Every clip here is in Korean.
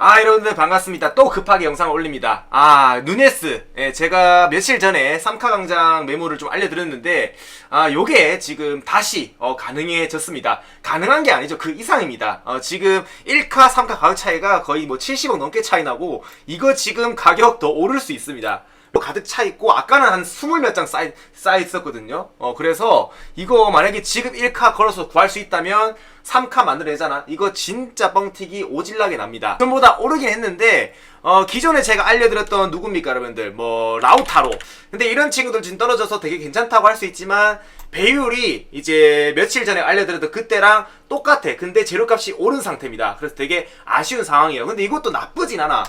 아 여러분들 반갑습니다. 또 급하게 영상을 올립니다. 아 누네스 예, 제가 며칠 전에 3카 강장 메모를 좀 알려드렸는데 아 요게 지금 다시 어, 가능해졌습니다. 가능한 게 아니죠. 그 이상입니다. 어, 지금 1카 3카 가격 차이가 거의 뭐 70억 넘게 차이 나고 이거 지금 가격 더 오를 수 있습니다. 뭐 가득 차 있고 아까는 한20몇장 쌓여, 쌓여 있었거든요. 어 그래서 이거 만약에 지금 1카 걸어서 구할 수 있다면 3카 만들어내잖아. 이거 진짜 뻥튀기 오질나게 납니다. 전보다 오르긴 했는데 어 기존에 제가 알려드렸던 누굽니까 여러분들 뭐 라우타로. 근데 이런 친구들 지금 떨어져서 되게 괜찮다고 할 수 있지만 배율이 이제 며칠 전에 알려드렸던 그때랑 똑같아. 근데 재료값이 오른 상태입니다. 그래서 되게 아쉬운 상황이에요. 근데 이것도 나쁘진 않아.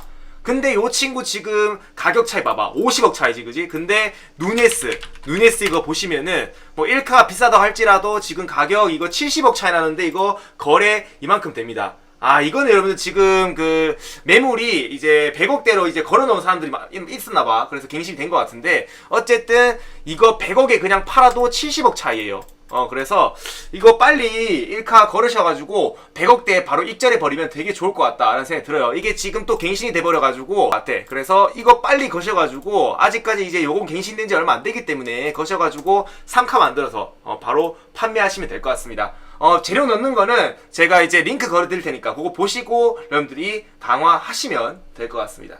근데 요 친구 지금 가격 차이 봐봐. 50억 차이지 그지? 근데 누네스 누네스 이거 보시면은 뭐 1카가 비싸다고 할지라도 지금 가격 이거 70억 차이 나는데 이거 거래 이만큼 됩니다. 아 이거는 여러분들 지금 그 매물이 이제 100억대로 이제 걸어놓은 사람들이 막 있었나봐. 그래서 갱신이 된 것 같은데 어쨌든 이거 100억에 그냥 팔아도 70억 차이에요 어 그래서 이거 빨리 1카 걸으셔가지고 100억대 바로 입절해 버리면 되게 좋을 것 같다라는 생각이 들어요. 이게 지금 또 갱신이 돼버려가지고 같아. 그래서 이거 빨리 거셔가지고 아직까지 이제 요건 갱신된 지 얼마 안 되기 때문에 거셔가지고 3카 만들어서 어, 바로 판매하시면 될 것 같습니다. 어 재료 넣는 거는 제가 이제 링크 걸어드릴 테니까 그거 보시고 여러분들이 강화하시면 될 것 같습니다